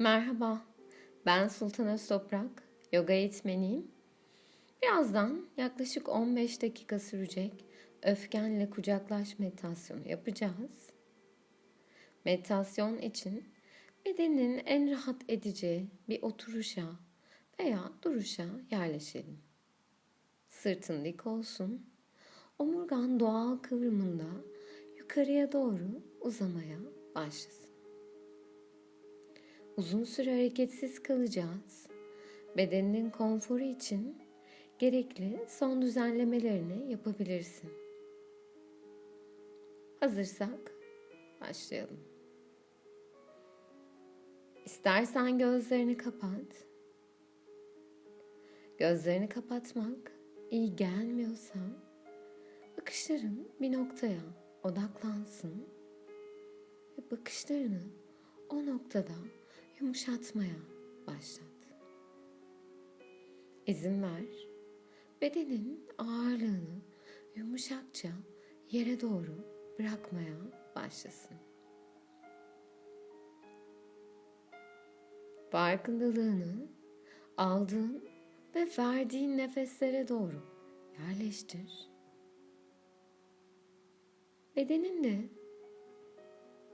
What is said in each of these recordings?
Merhaba, ben Sultan Öztoprak, yoga eğitmeniyim. Birazdan yaklaşık 15 dakika sürecek öfkenle kucaklaş meditasyonu yapacağız. Meditasyon için bedenin en rahat edeceği bir oturuşa veya duruşa yerleşelim. Sırtın dik olsun, omurgan doğal kıvrımında yukarıya doğru uzamaya başlasın. Uzun süre hareketsiz kalacağız. Bedeninin konforu için gerekli son düzenlemelerini yapabilirsin. Hazırsak başlayalım. İstersen gözlerini kapat. Gözlerini kapatmak iyi gelmiyorsa bakışların bir noktaya odaklansın ve bakışlarını o noktada yumuşatmaya başlat. İzin ver. Bedenin ağırlığını yumuşakça yere doğru bırakmaya başlasın. Farkındalığını aldığın ve verdiğin nefeslere doğru yerleştir. Bedeninle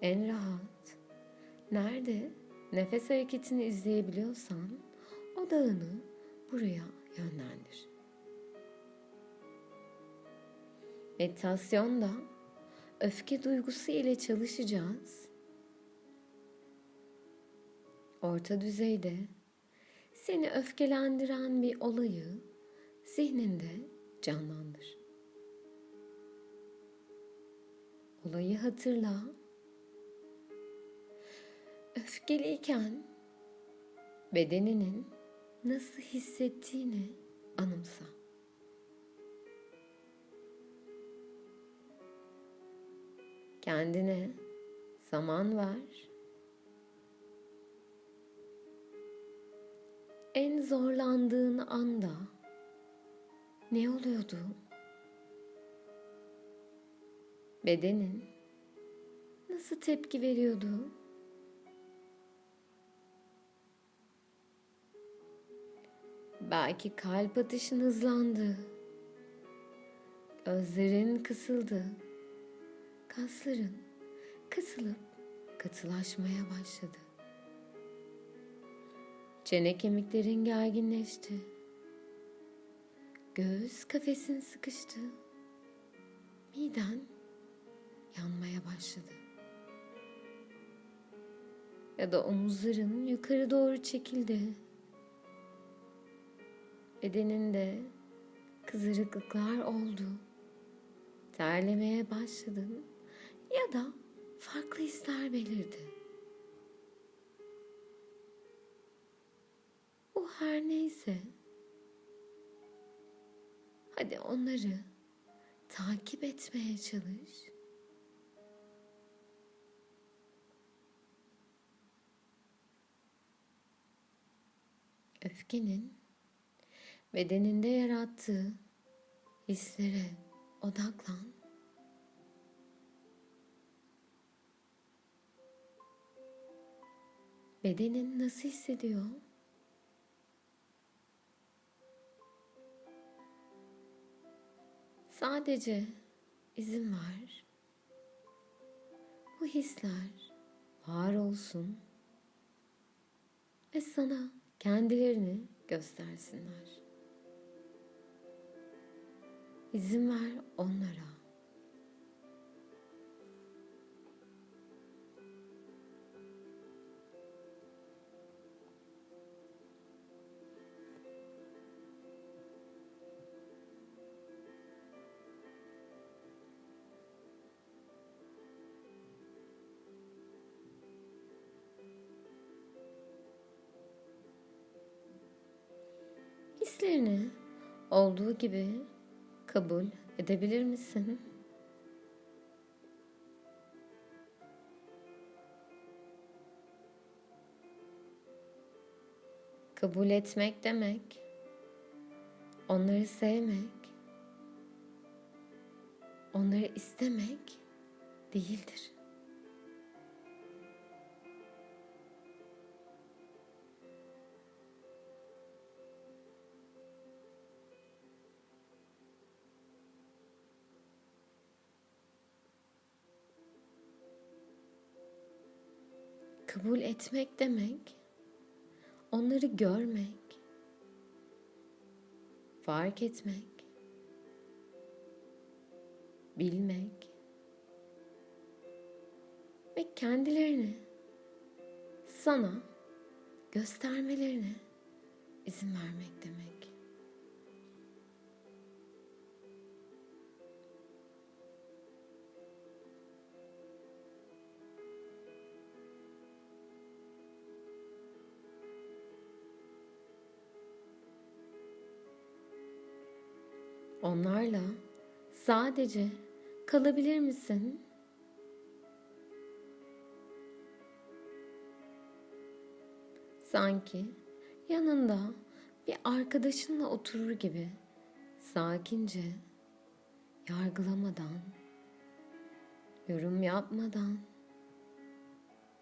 en rahat, nerede nefes hareketini izleyebiliyorsan odağını buraya yönlendir. Meditasyonda öfke duygusu ile çalışacağız. Orta düzeyde seni öfkelendiren bir olayı zihninde canlandır. Olayı hatırla. Öfkeliyken bedeninin nasıl hissettiğini anımsa. Kendine zaman ver. En zorlandığın anda ne oluyordu? Bedenin nasıl tepki veriyordu? Belki kalp atışın hızlandı. Gözlerin kısıldı. Kasların kısılıp katılaşmaya başladı. Çene kemiklerin gerginleşti. Göğüs kafesin sıkıştı. Miden yanmaya başladı. Ya da omuzların yukarı doğru çekildi. Bedeninde kızarıklıklar oldu. Terlemeye başladın ya da farklı hisler belirdi. Bu her neyse. Hadi onları takip etmeye çalış. Öfkenin bedeninde yarattığı hislere odaklan. Bedenin nasıl hissediyor? Sadece izin ver. Bu hisler var olsun ve sana kendilerini göstersinler. İzin ver onlara. Hislerini olduğu gibi kabul edebilir misin? Kabul etmek demek onları sevmek, onları istemek değildir. Kabul etmek demek, onları görmek, fark etmek, bilmek ve kendilerini sana göstermelerine izin vermek demek. Onlarla sadece kalabilir misin? Sanki yanında bir arkadaşınla oturur gibi sakince yargılamadan, yorum yapmadan,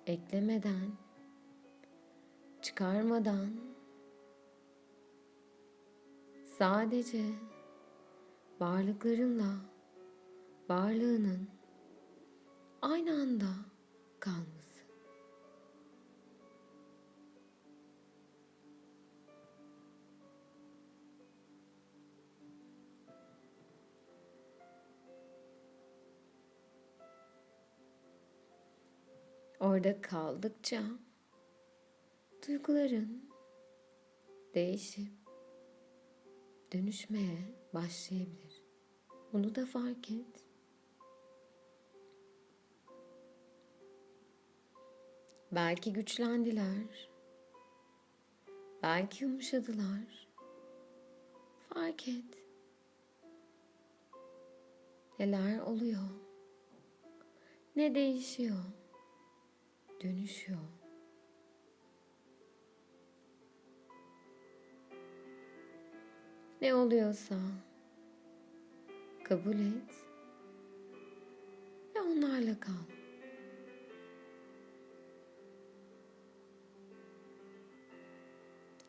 eklemeden, çıkarmadan sadece varlıklarınla varlığının aynı anda kalması. Orada kaldıkça duyguların değişip dönüşmeye başlayabilir. Bunu da fark et. Belki güçlendiler. Belki yumuşadılar. Fark et. Neler oluyor? Ne değişiyor? Dönüşüyor. Ne oluyorsa kabul et ve onlarla kal.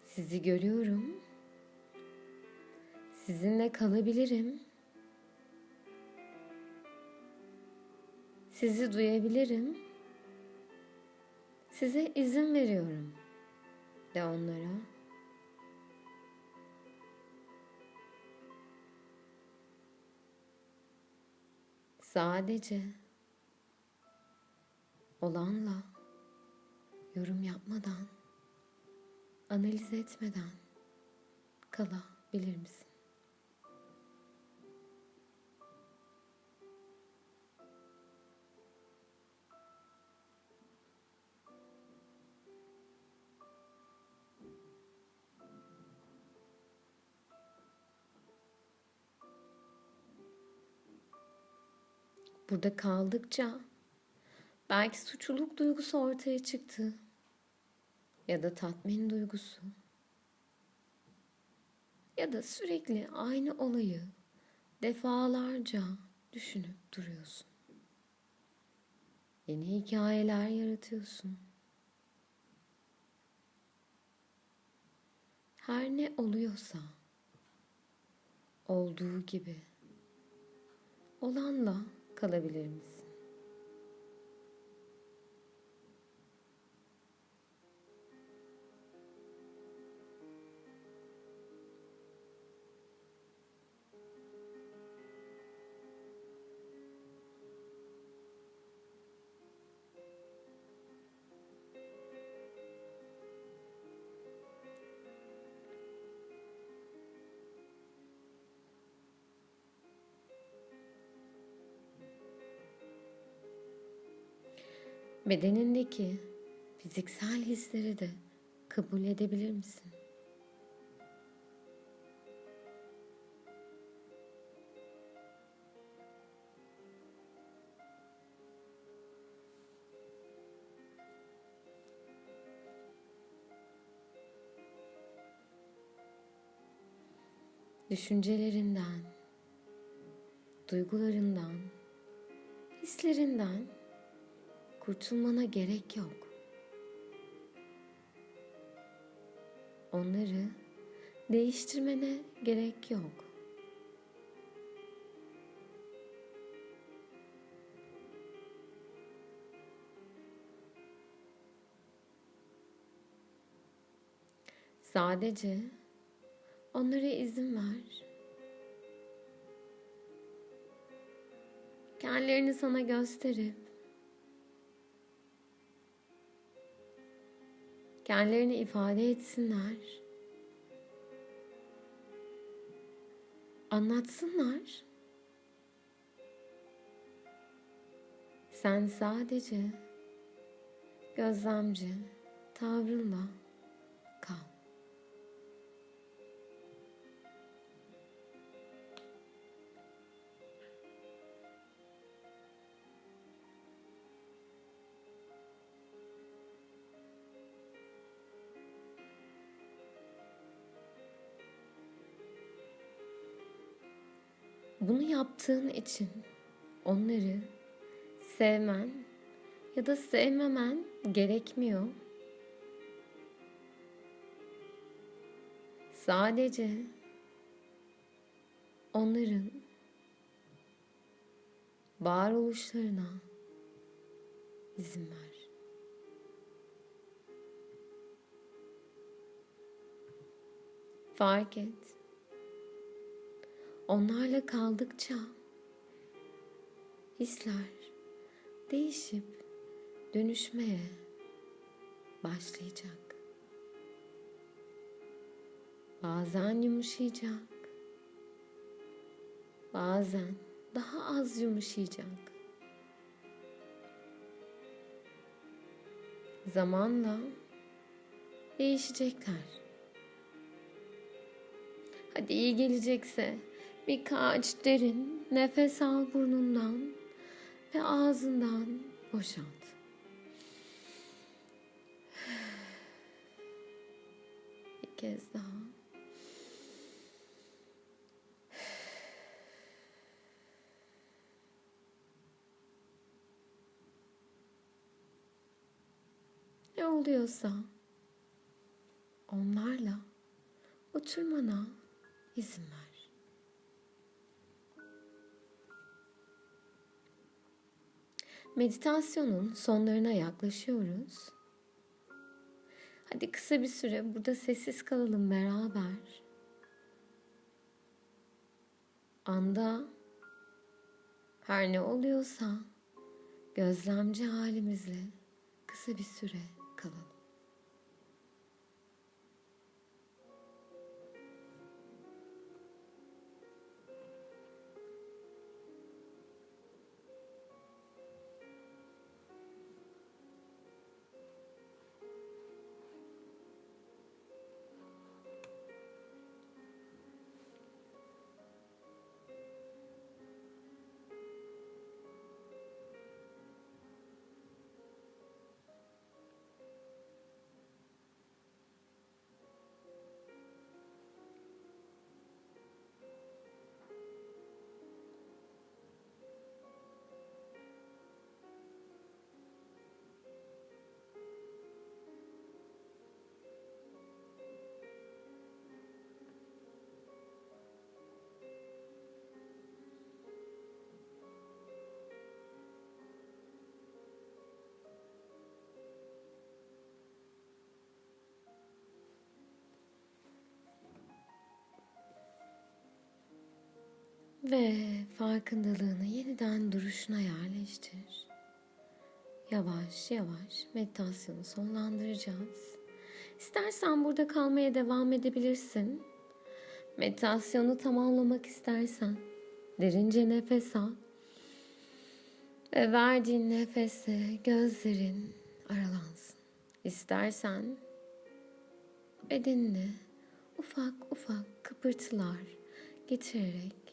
Sizi görüyorum. Sizinle kalabilirim. Sizi duyabilirim. Size izin veriyorum de onlara. Sadece olanla yorum yapmadan, analiz etmeden kalabilir misin? Burada kaldıkça belki suçluluk duygusu ortaya çıktı ya da tatmin duygusu ya da sürekli aynı olayı defalarca düşünüp duruyorsun. Yeni hikayeler yaratıyorsun. Her ne oluyorsa olduğu gibi olanla kalabilir misin? Bedenindeki fiziksel hisleri de kabul edebilir misin? Düşüncelerinden, duygularından, hislerinden Kurtulmana gerek yok. Onları değiştirmene gerek yok. Sadece onlara izin ver. Kendilerini sana gösterip kendilerini ifade etsinler. Anlatsınlar. Sen sadece gözlemci tavrınla Bunu yaptığın için onları sevmen ya da sevmemen gerekmiyor. Sadece onların varoluşlarına izin ver. Fark et. Onlarla kaldıkça hisler değişip dönüşmeye başlayacak. Bazen yumuşayacak. Bazen daha az yumuşayacak. Zamanla değişecekler. Hadi iyi gelecekse birkaç derin nefes al burnundan ve ağzından boşalt. Bir kez daha. Ne oluyorsa onlarla oturmana izin ver. Meditasyonun sonlarına yaklaşıyoruz. Hadi kısa bir süre burada sessiz kalalım beraber. Anda her ne oluyorsa gözlemci halimizle kısa bir süre kalalım. Ve farkındalığını yeniden duruşuna yerleştir. Yavaş yavaş meditasyonu sonlandıracağız. İstersen burada kalmaya devam edebilirsin. Meditasyonu tamamlamak istersen derince nefes al. Ve verdiğin nefese gözlerin aralansın. İstersen bedenine ufak ufak kıpırtılar getirerek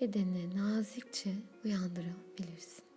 bedenini nazikçe uyandırabilirsin.